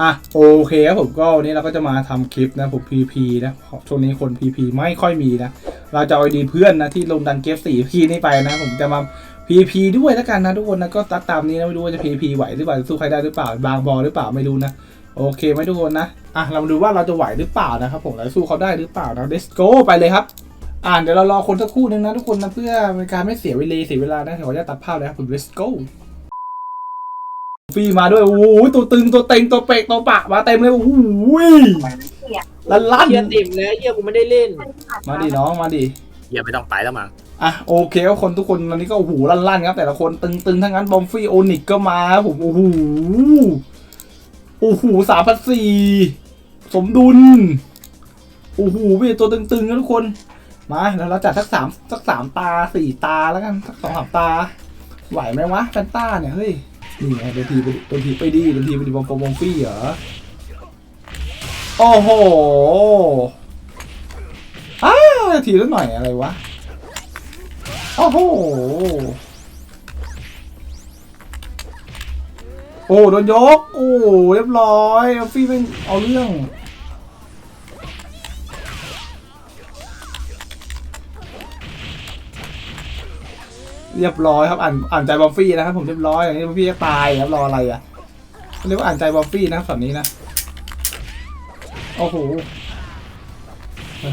อะโอเคครับผมก็วันนี้เราก็จะมาทำคลิปนะผม PP นะเพราะช่วงนี้คน PP ไม่ค่อยมีนะ เราจะเอาดีเพื่อนนะที่ลงดันเกฟสี่พีนี่ไปนะ ผมจะมา PP ด้วยแล้วกันนะทุกคนนะก็ตัดตามนี้นะไม่รู้ว่าจะ PP ไหวหรือเปล่าสู้ใครได้หรือเปล่าบางบอลหรือเปล่าไม่รู้นะโอเคไหมทุกคนนะอะเรามาดูว่าเราจะไหวหรือเปล่านะครับผมเราจะสู้เขาได้หรือเปล่านะ let's go ไปเลยครับอ่านเดี๋ยวเรารอคนสักครู่นึงนะทุกคนนะเพื่อเป็นการไม่เสียเวลาเสียเวลานะขออนุญาตตัดภาพเลยครับผม let's go ฟรีมาด้วย โอ้โหตัวตึงตัวเต็งตัวเปกตัวปากมาเต็มเลยโอ้โหลันลั่นเฮียติ่มแล้วเฮียกูไม่ได้เล่น มาดิน้องมาดิเหี้ยไม่ต้องไปแล้วมั้งอะโอเคครับคนทุกคนวันนี้ก็โอ้โหลั่นๆครับ แต่ละคนตึงๆทั้งนั้นบอมฟี่โอนิกก็มาครับผมโอ้โหโอ้โหสามพันสี่สมดุลโอ้โหเป็นตัวตึงๆนะทุกคนมาแล้วเราจัดสักสามสักสามตาสี่ตาแล้วกันสักสองสามตา ไหวไหมวะแฟนต้าเนี่ยเฮ้ย นี่ไงโดนทีไปโดนทีไปดีโดนทีไปดีบอมบอมฟี่เหรอ โอ้โหอ้าทีละหน่อยอะไรวะ โอ้โห โอ้โดนยก โอ้เรียบร้อยเอาฟี่เป็นเอาเรื่อง เรียบร้อยครับอ่านอ่านใจบอฟฟี่นะครับผมเรียบร้อยอย่างนี้บอฟฟี่จะตายครับรออะไรอะเรียกว่าอ่านใจบอฟฟี่นะครับฝั่งนี้นะโอ้โหนะ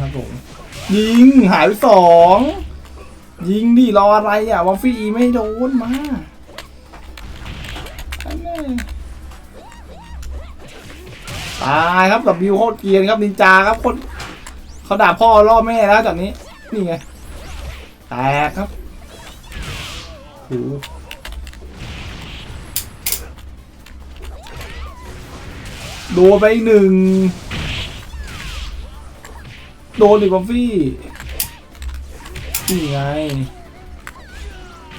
ครับผมยิงหายไปสองยิงดิรออะไรอะวอฟฟี่ไม่โดนมาตายครับกับบิวโคตรเกียนครับนินจาครับคนเขาด่าพ่อล่อแม่แล้วจากนี้นี่ไง แตกครับโหโดนไปหนึ่ง โดนดิบอฟฟี่ นี่ไง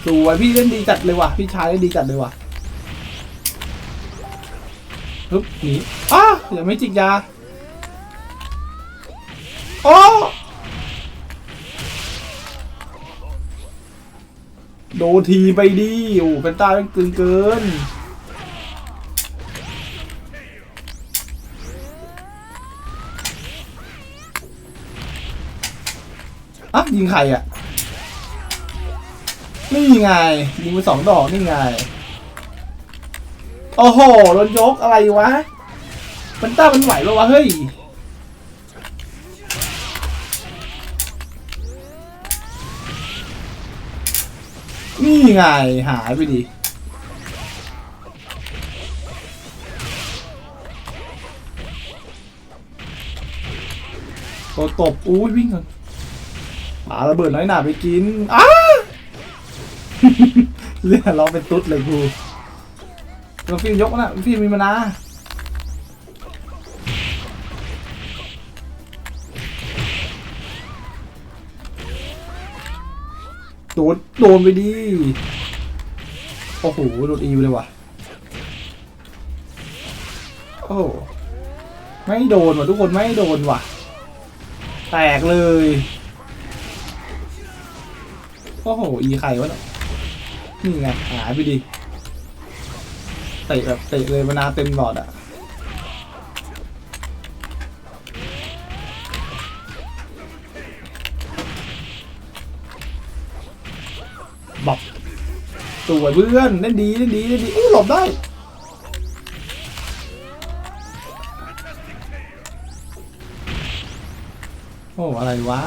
สวยพี่เล่นดีจัดเลยว่ะ พี่ชายเล่นดีจัดเลยว่ะฮึบหนีอ้าอย่าไม่จิกยา โอ้ ดนทีไปดีโอ้เป็นตาเป็นกึนเกินอะยิงใครอะ นี่ไง ยิงไปสองดอกนี่ไง โอ้โหโดนยกอะไรวะ มันต้ามันไหวปะวะ เฮ้ย นี่ไงหายไปดิตัวตบอุ้ยวิ่งก่อนปาระเบิดน้อยหนาไปกินอ้าเรียกร้องเป็นตุ๊ดเลยกูเราฟิล์มยกนะฟิล์มมีมานา โดนโดนไปดิโอ้โหโดนอีไปเลยว่ะโอ้ไม่โดนว่ะทุกคนไม่โดนว่ะ แตกเลยโอ้โหอีไข่วะเนี่ยนี่ไงหายไปดิเตะแบบเตะเลยมานาเต็มหลอดอะ บอกสวยเพื่อนเล่นดีเล่นดีเล่นดีอู้หลบได้โอ้อะไรวะ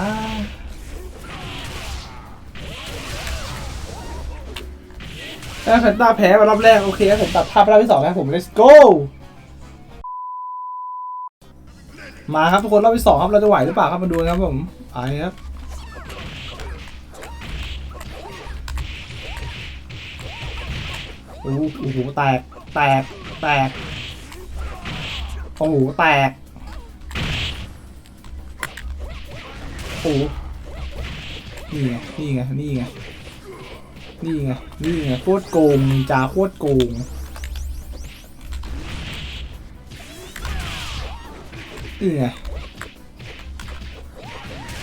ถ้าแฟนต้าแพ้มารอบแรก โอเคครับผมตัดภาพรอบที่สองนะครับผม let's go มาครับทุกคนรอบที่สองครับเราจะไหวหรือเปล่าครับมาดูนะครับผมไปครับ โอ้โหแตก แตก แตก โอ้โหแตก โอ้นี่ไง นี่ไง นี่ไง นี่ไง นี่ไง โคตรโกงนินจาโคตรโกง นี่ไง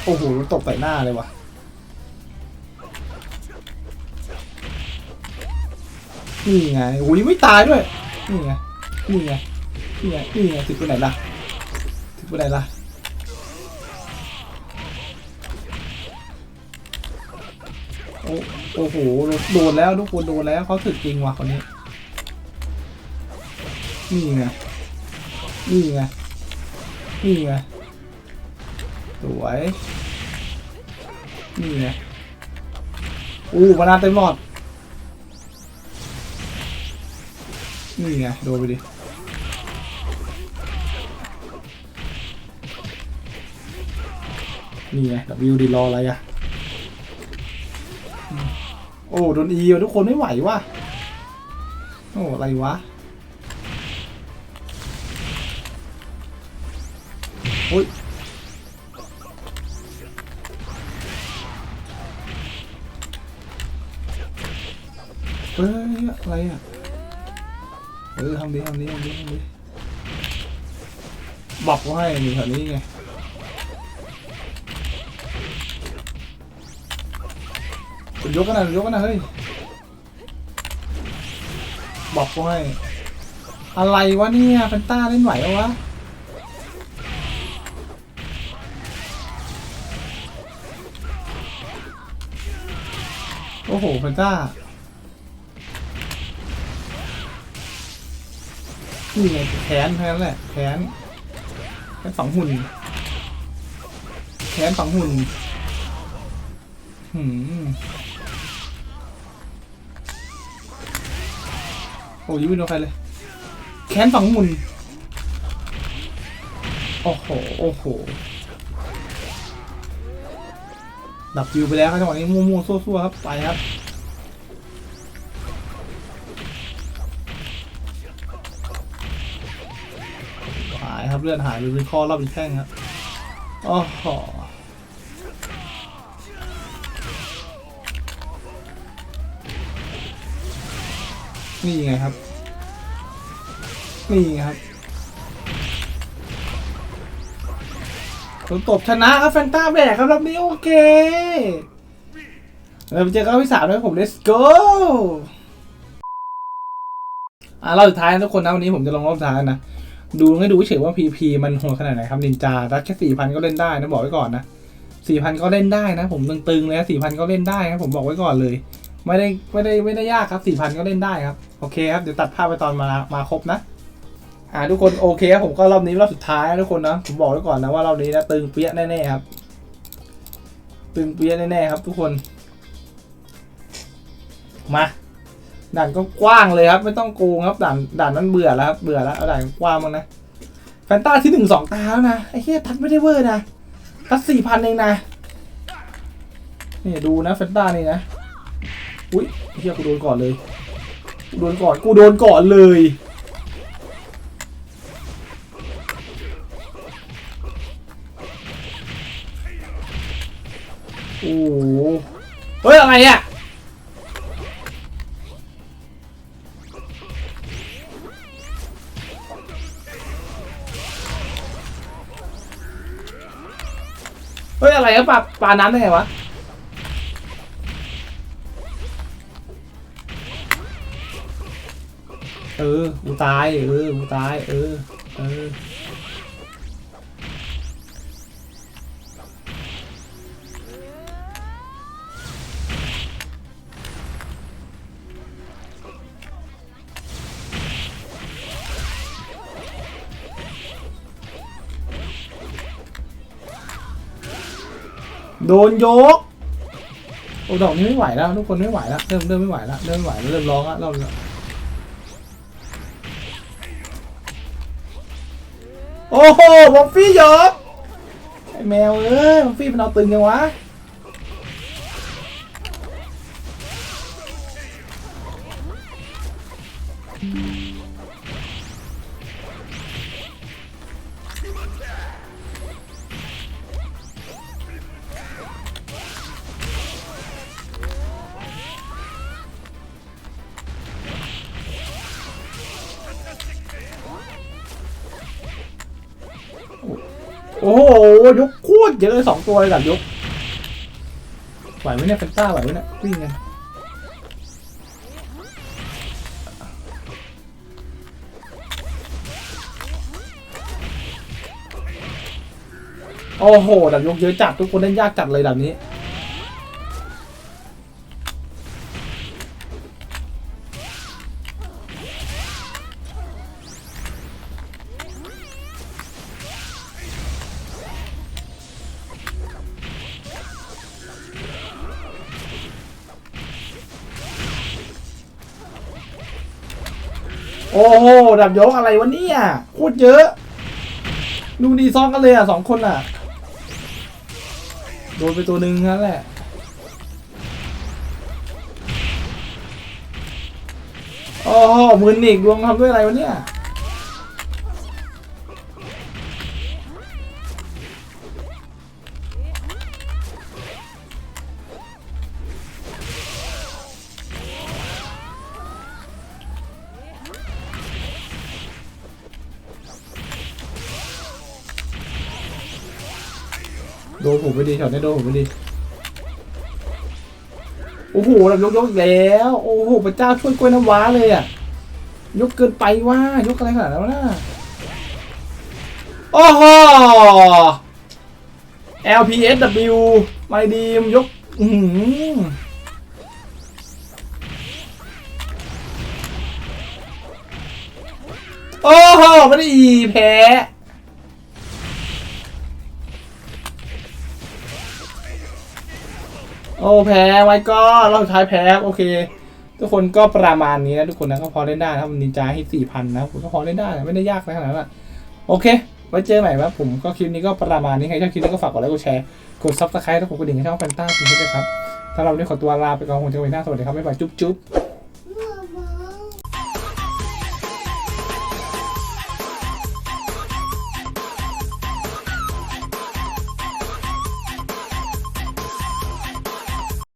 โอ้โห ตกใส่หน้าเลยว่ะ นี่ไงโอ้ยไม่ตายด้วย นี่ไง นี่ไง นี่ไง นี่ไงถึงไปไหนล่ะถึงไปไหนล่ะ โอ้โอ้โห โดนแล้วทุกคนโดนแล้วเขาถึกจริงว่ะคนนี้ นี่ไง นี่ไง นี่ไง สวย นี่ไงอู้มานาเต็มหลอด นี่ไงโดนไปดินี่ไงวิวดีรออะไรอะโอ้โดนอีทุกคนไม่ไหวว่ะโอ้อะไรวะโอ้ยเฮ้ยอะไรอะ เออทำดีทำดีทำดีทำดีบอกว่าให้นี่แถวนี้ไงยกกันนะยกกันนะเฮ้ยบอกว่าให้อะไรวะเนี่ยแฟนต้าเล่นไหวปะวะโอ้โหแฟนต้า นี่ไงแขนแค่นั้นแหละแขนแขนสองหุ่น แขนสองหุ่นหืมโอ้ยงไม่โดนใครเลย แขนสองหุ่น โอ้โห โอ้โห ดับคิวไปแล้วครับจังหวะนี้มั่วๆซั่วๆครับ ไปครับ เลือดหายไปเป็นข้อรอบอีกแข้งครับโอ้โหนี่ไงครับ นี่ไงครับผมตบชนะครับแฟนตาแบกครับรอบนี้โอเคเราไปเจอกันที่สามด้วยผม let's go อะรอบสุดท้ายนะทุกคนนะวันนี้ผมจะลงรอบสุดท้ายนะ ดูให้ดูเฉยว่า PP มันโหดขนาดไหนครับนินจารัดแค่สี่พันก็เล่นได้นะบอกไว้ก่อนนะสี่พันก็เล่นได้นะ ผมตึงๆเลยสี่พันก็เล่นได้ครับผมบอกไว้ก่อนเลย ไม่ได้ไม่ได้ไม่ได้ยากครับสี่พันก็เล่นได้ครับโอเคครับเดี๋ยวตัดภาพไปตอนมามาครบนะอ่าทุกคนโอเคครับผมก็รอบนี้รอบสุดท้ายทุกคนนะผมบอกไว้ก่อนนะว่ารอบนี้นะตึงเปี้ยแน่ๆครับ ตึงเปี้ยแน่ๆครับ ทุกคนมา ด่านก็กว้างเลยครับ ไม่ต้องโกงครับด่านด่านนั้นเบื่อแล้วครับเบื่อแล้วเอาด่านกว้างมั้งนะแฟนต้าที่หนึ่งสองตาแล้วนะไอ้เหี้ยทัดไม่ได้เวอร์นะทัดสี่พันเองนะนี่ดูนะแฟนต้านี่นะอุ้ยไอเหี้ยกูโดนก่อนเลยกูโดนก่อนกูโดนก่อนเลยโอ้เฮ้ยอะไรอะ ปลาปลาน้ำได้ไงวะเออกูตายเออกูตายเออเออ โดนยกโอ้ดอกนี้ไม่ไหวแล้วทุกคนไม่ไหวแล้วเริ่มเริ่มไม่ไหวแล้วเริ่มไม่ไหวแล้วเริ่มร้องแล้วเราโอ้โหบอฟฟี่ยกไอแมวเอ้ยบอฟฟี่มันเอาตึงยังวะ โอ้โหยกคูดเยอะเลยสองตัวเลยแบบยกไหวไหมเนี่ยเฟนต้าไหวไหมเนี่ยวิ่งไงโอ้โหดับยกเยอะจัดทุกคนเล่นยากจัดเลยแบบนี้ โอ้โหดับยกอะไรวะเนี่ยโคตรเยอะ ดูดีซ้อนกันเลยอะสองคนอะ โดนไปตัวหนึ่งนั่นแหละ โอ้โหมือหนีกดวงทำด้วยอะไรวะเนี่ย โดนผมไปดีช็อตนี้โดนผมไปดีโอ้โหเรายกยกอีกแล้ว โอ้โหพระเจ้าช่วยกล้วยน้ำว้าเลยอะ ยกเกินไปว่ายกอะไรขนาดนั้นวนะโอ้โห LPSW ไม่ดีมยกอือหือโอ้โหไม่ได้อีแพ้ โอ้แพ้ไว้ก็รอบสุดท้ายแพ้โอเค ทุกคนก็ประมาณนี้นะทุกคนนะก็พอเล่นได้นะครับนินจาให้สี่พันนะผมก็พอเล่นได้ไม่ได้ยากนะขนาดนั้นอะโอเค ไว้เจอใหม่ครับผมก็คลิปนี้ก็ประมาณนี้ใครชอบคลิปนี้ก็ฝากกดไลค์กดแชร์กดซับสไครต์แล้วกดกระดิ่งให้ช่องแฟนต้าคุณด้วยครับถ้าเราได้ขอตัวลาไปก่อนคงจะไปหน้าสวัสดีครับบ๊ายบายจุ๊บจุ๊บ